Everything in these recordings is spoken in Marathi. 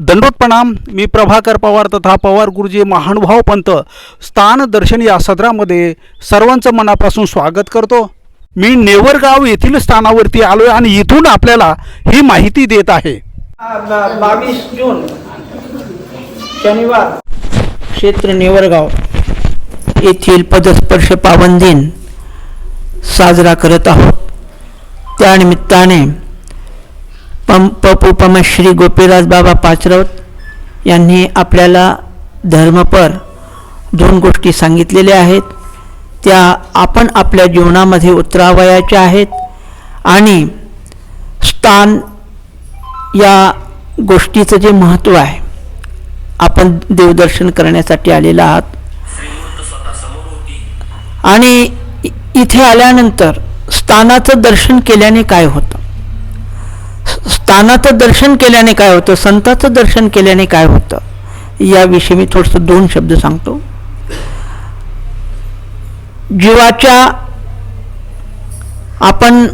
दंडोत प्रणाम मी प्रभाकर पवार तथा पवार गुरुजी महानुभाव पंत स्थान दर्शन या सदरामध्ये सर्वांचं मनापासून स्वागत करतो. मी नेवरगाव येथील स्थानावरती आलोय आणि इथून आपल्याला ही माहिती देत आहे. बावीस जून शनिवार. क्षेत्र नेवरगाव येथील पदस्पर्श पावन दिन साजरा करत आहोत. त्यानिमित्ताने पंप पमश्री गोपीराज बाबा पाचरवत यांनी आपल्याला धर्मपर दोन गोष्टी सांगितलेल्या आहेत. त्या आपण आपल्या जीवनामध्ये उतरावयाच्या आहेत आणि स्थान या गोष्टीचं जे महत्त्व आहे आपण देवदर्शन करण्यासाठी आलेला आहात. आणि इथे आल्यानंतर स्थानाचं दर्शन केल्याने काय होतं? स्थानाचं दर्शन केल्याने काय होतं? संताचं दर्शन केल्याने काय होतं? याविषयी मी थोडंसं दोन शब्द सांगतो. जीवाच्या आपण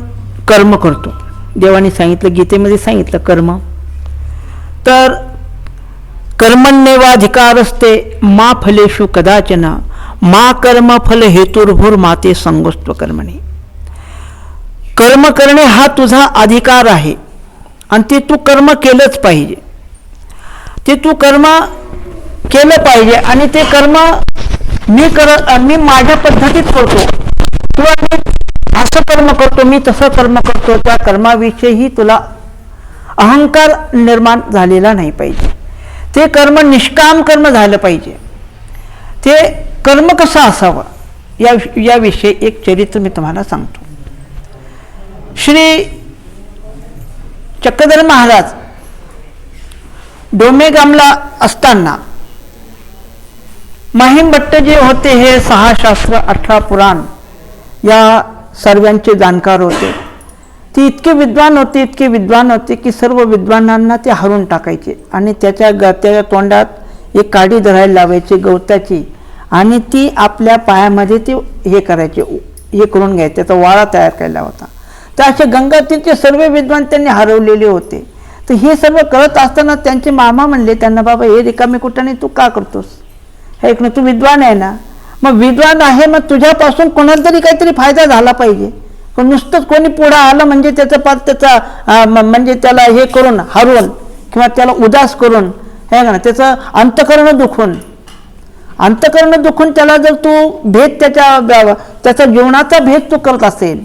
कर्म करतो. देवाने सांगितलं गीतेमध्ये सांगितलं कर्म. तर कर्मण्येवाधिकारस्ते मा फलेषु कदाचन मा कर्म फल हेतुर्भूर माते संगोस्त्व कर्मणे कर्म करणे हा तुझा अधिकार आहे. आणि ते तू कर्म केलंच पाहिजे. ते तू कर्म केलं पाहिजे आणि ते कर्म मी कर मी माझ्या पद्धतीत करतो. किंवा मी असं कर्म करतो मी तसं कर्म करतो त्या कर्माविषयीही तुला अहंकार निर्माण झालेला नाही पाहिजे. ते कर्म निष्काम कर्म झालं पाहिजे. ते कर्म कसं असावं? या याविषयी एक चरित्र मी तुम्हाला सांगतो. श्री चक्रधर महाराज डोमेगामला असताना माहीम भट्ट जे होते हे सहा शास्त्र अठरा पुराण या सर्वांचे जाणकार होते. ती इतके विद्वान होते इतके विद्वान होते की सर्व विद्वानांना ते हरून टाकायचे आणि त्याच्या ग त्याच्या तोंडात एक काडी धरायला लावायची गवताची आणि ती आपल्या पायामध्ये ते हे करायचे हे करून घ्यायचे. त्याचा वाळा तयार केला होता. तर असे गंगातीरचे सर्व विद्वान त्यांनी हरवलेले होते. तर हे सर्व करत असताना त्यांचे मामा म्हणले त्यांना बाबा हे रिकामी कुठाने तू का करतोस? हे ना तू विद्वान आहे ना? मग विद्वान आहे मग तुझ्यापासून कोणाला तरी काहीतरी फायदा झाला पाहिजे. पण नुसतंच कोणी पुढं आलं म्हणजे त्याचं पार त्याचा म- म्हणजे त्याला हे करून हरवून किंवा त्याला उदास करून हे ना त्याचं अंतकरण दुखून. अंतकरण दुखून त्याला जर तू भेद त्याच्या त्याचा जीवनाचा भेद तू करत असेल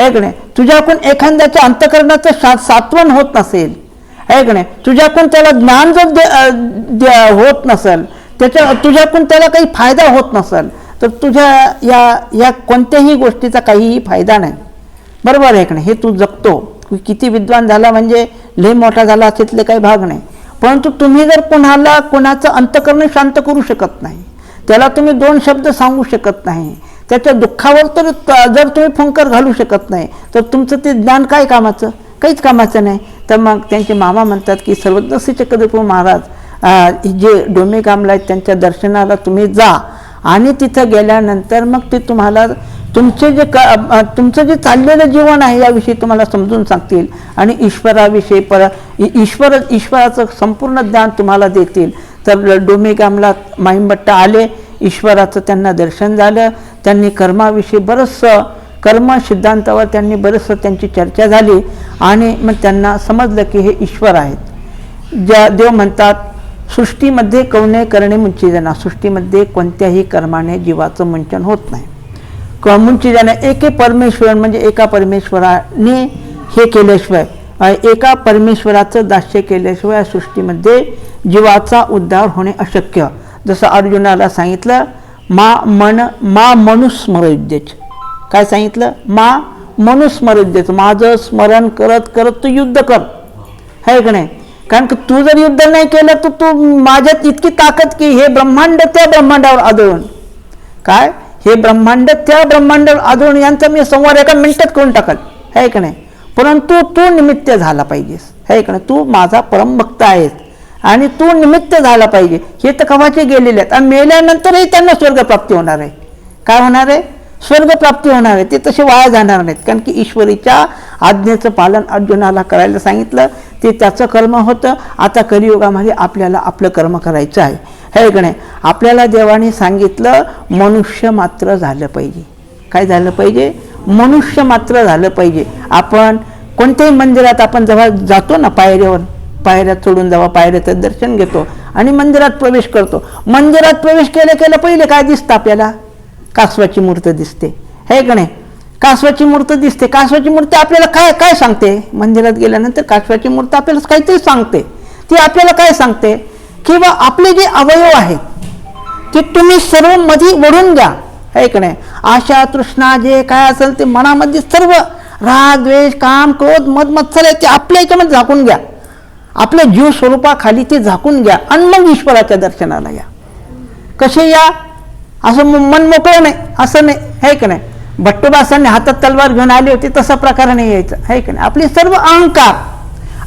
है का नाही? तुझ्याकडून एखाद्याच्या अंतकरणाचं सा सात्वन होत नसेल है का नाही? तुझ्याकडून त्याला ज्ञान जर दे- दे- होत नसेल त्याच्या तुझ्याकडून त्याला काही फायदा होत नसेल तर तुझ्या या या कोणत्याही गोष्टीचा काहीही फायदा नाही. बरोबर आहे नाही? हे तू जगतो. किती विद्वान झाला म्हणजे लय मोठा झाला तिथले काही भाग नाही. परंतु तुम्ही जर कोणाला कोणाचं अंतकरण शांत करू शकत नाही त्याला तुम्ही दोन शब्द सांगू शकत नाही त्याच्या दुःखावर तर जर तुम्ही फुंकर घालू शकत नाही तर तुमचं ते ज्ञान काय कामाचं? काहीच कामाचं नाही. तर मग त्यांचे मामा म्हणतात की सर्वज्ञ चक्रधरपूर महाराज जे डोमे कामला आहेत त्यांच्या दर्शनाला तुम्ही जा. आणि तिथं गेल्यानंतर मग ते तुम्हाला तुमचे जे क तुमचं जे चाललेलं जीवन आहे याविषयी तुम्हाला समजून सांगतील. आणि ईश्वराविषयी पर ईश्वर ईश्वराचं संपूर्ण ज्ञान तुम्हाला देतील. तर डोमेगामला माईंबट्टा आले ईश्वराचं त्यांना दर्शन झालं. त्यांनी कर्माविषयी बरंचसं कर्म सिद्धांतावर त्यांनी बरंचसं त्यांची चर्चा झाली आणि मग त्यांना समजलं की हे ईश्वर आहेत. ज्या देव म्हणतात सृष्टीमध्ये कवने करणे मुंचिजना सृष्टीमध्ये कोणत्याही कर्माने जीवाचं मुंचन होत नाही. क मुंचिजना एके परमेश्वर म्हणजे एका परमेश्वराने हे केल्याशिवाय एका परमेश्वराचं दास्य केल्याशिवाय सृष्टीमध्ये जीवाचा उद्धार होणे अशक्य. जसं अर्जुनाला सांगितलं मा मन मा मनुस्मरुद्यच काय सांगितलं? मा मनुस्मरुद्यच माझं स्मरण करत करत तू युद्ध कर. है का नाही? कारण की तू जर युद्ध नाही केलं तर तू माझ्यात इतकी ताकद की हे ब्रह्मांड त्या ब्रह्मांडावर आदळून. काय? हे ब्रह्मांड त्या ब्रह्मांडावर आदळून यांचा मी संवाद एका मिनिटात करून टाकल. हे का नाही? परंतु तू निमित्त झाला पाहिजेस. हे का नाही? तू माझा परमभक्त आहेस. आणि तू निमित्त झाला पाहिजे. हे तर कवाचे गेलेले आहेत. आणि मेल्यानंतरही त्यांना स्वर्गप्राप्ती होणार आहे. काय होणार आहे? स्वर्गप्राप्ती होणार आहे. ते तसे वाया जाणार नाहीत. कारण की ईश्वरीच्या आज्ञेचं पालन अर्जुनाला करायला सांगितलं. ते त्याचं कर्म होतं. आता कलियुगामध्ये आपल्याला आपलं कर्म करायचं आहे. हे का नाही? आपल्याला देवाने सांगितलं मनुष्य मात्र झालं पाहिजे. काय झालं पाहिजे? मनुष्य मात्र झालं पाहिजे. आपण कोणत्याही मंदिरात आपण जेव्हा जातो ना पायऱ्यावर पायऱ्या चढून जावा पायऱ्याचं दर्शन घेतो आणि मंदिरात प्रवेश करतो. मंदिरात प्रवेश केल्या केल्या पहिले काय दिसतं आपल्याला? कासवाची मूर्त दिसते. हे का नाही? कासवाची मूर्त दिसते. कासवाची मूर्ती आपल्याला काय काय सांगते? मंदिरात गेल्यानंतर कासवाची मूर्त आपल्याला काहीतरी सांगते. ती आपल्याला काय सांगते? किंवा आपले जे अवयव आहेत ते तुम्ही सर्वमध्ये वळून घ्या. हे का नाही? आशा तृष्णा जे काय असेल ते मनामध्ये सर्व राग द्वेष काम क्रोध मद मत्सर आहे ते आपल्या याच्यामध्ये झाकून घ्या. आपल्या जीव स्वरूपाखाली ते झाकून घ्या आणि मग ईश्वराच्या दर्शनाला या. कसे या? असं मन मोकळं नाही असं नाही है का नाही? भट्टोबासांनी हातात तलवार घेऊन आले होते तसा प्रकार नाही यायचं है का नाही? आपले सर्व अहंकार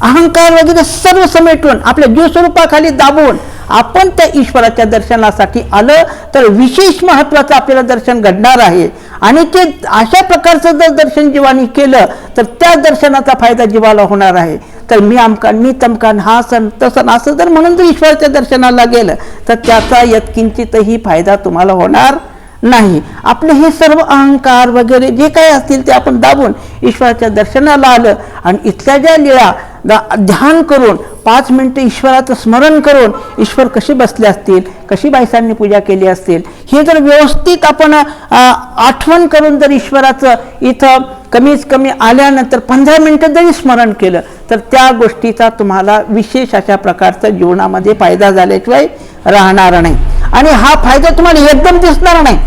अहंकार वगैरे सर्व समेटून आपल्या जीव स्वरूपाखाली दाबून आपण त्या ईश्वराच्या दर्शनासाठी आलं तर विशेष महत्वाचं आपल्याला दर्शन घडणार आहे. आणि ते अशा प्रकारचं जर दर्शन जीवानी केलं तर त्या दर्शनाचा फायदा जीवाला होणार आहे. तर मी आमकान मी तमकान हा सण तसं असं जर म्हणून जर ईश्वराच्या दर्शनाला गेलं तर त्याचा यत्किंचितही फायदा तुम्हाला होणार नाही. आपले हे सर्व अहंकार वगैरे जे काही असतील ते आपण दाबून ईश्वराच्या दर्शनाला आलं आणि इथल्या ज्या लीळा दा- ध्यान करून पाच मिनटं ईश्वराचं स्मरण करून ईश्वर कसे बसले असतील कशी बायसांनी पूजा केली असतील हे जर व्यवस्थित आपण आठवण करून जर ईश्वराचं इथं कमीच कमी आल्यानंतर पंधरा मिनटं जरी स्मरण केलं तर त्या गोष्टीचा तुम्हाला विशेष अशा प्रकारचा जीवनामध्ये फायदा झाल्याशिवाय राहणार नाही. आणि हा फायदा तुम्हाला एकदम दिसणार नाही.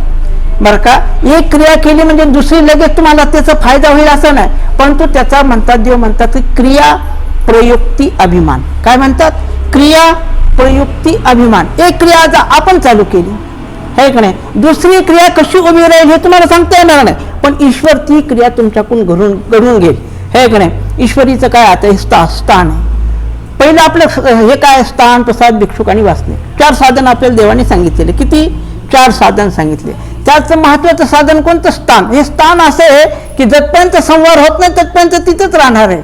बरं का? एक क्रिया केली म्हणजे दुसरी लगेच तुम्हाला त्याचा फायदा होईल असं नाही. परंतु त्याचा म्हणतात देव म्हणतात की क्रिया प्रयुक्ती अभिमान. काय म्हणतात? क्रिया प्रयुक्ती अभिमान. एक क्रिया आता आपण चालू केली है का नाही? दुसरी क्रिया कशी उभी राहील हे तुम्हाला सांगता येणार नाही. पण ईश्वर ती क्रिया तुमच्याकडून घडून घडून घेईल. हे की नाही? ईश्वरीचं काय आता हे स्था स्थान आहे. पहिलं आपलं हे काय स्थान? प्रसाद भिक्षुक आणि वाचणे चार साधन आपल्याला देवाने सांगितलेले. किती? चार साधन सांगितले. त्याचं महत्वाचं साधन कोणतं? स्थान. हे स्थान असं आहे की जतपर्यंत संवार होत नाही तत्पर्यंत तिथंच राहणार आहे.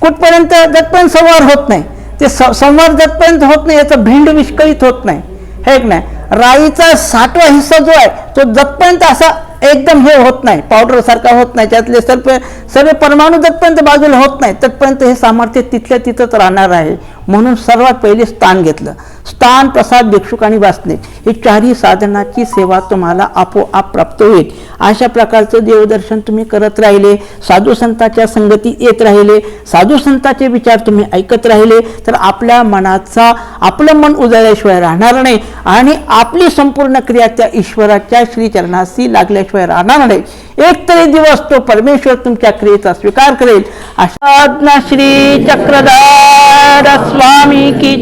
कुठपर्यंत जतपर्यंत संवार होत नाही ते स- संवार जतपर्यंत होत नाही याचं भिंड विस्कळीत होत नाही. हे एक नाही? राईचा सातवा हिस्सा जो आहे तो जतपर्यंत असा एकदम हे होत नाही. पावडरसारखा होत नाही. त्यातले सर्व सर्व परमाणू जतपर्यंत बाजूला होत नाही तथपर्यंत हे सामर्थ्य तिथल्या तिथंच राहणार आहे. म्हणून सर्वात पहिले स्थान घेतलं. स्थान प्रसाद भिक्षुक आणि वाचणे ही चारही साधनाची सेवा तुम्हाला आपोआप प्राप्त होईल. अशा प्रकारचं देवदर्शन तुम्ही करत राहिले. साधू संतांच्या संगती येत राहिले. साधू संतांचे विचार तुम्ही ऐकत राहिले. तर आपल्या मनाचा आपलं मन उजळल्याशिवाय राहणार नाही. आणि आपली संपूर्ण क्रिया त्या ईश्वराच्या श्रीचरणाशी लागल्याशिवाय राहणार नाही. एक तरी दिवस तो परमेश्वर तुमच्या क्रियेचा स्वीकार करेल. अशा श्री चक्रधार स्वामी की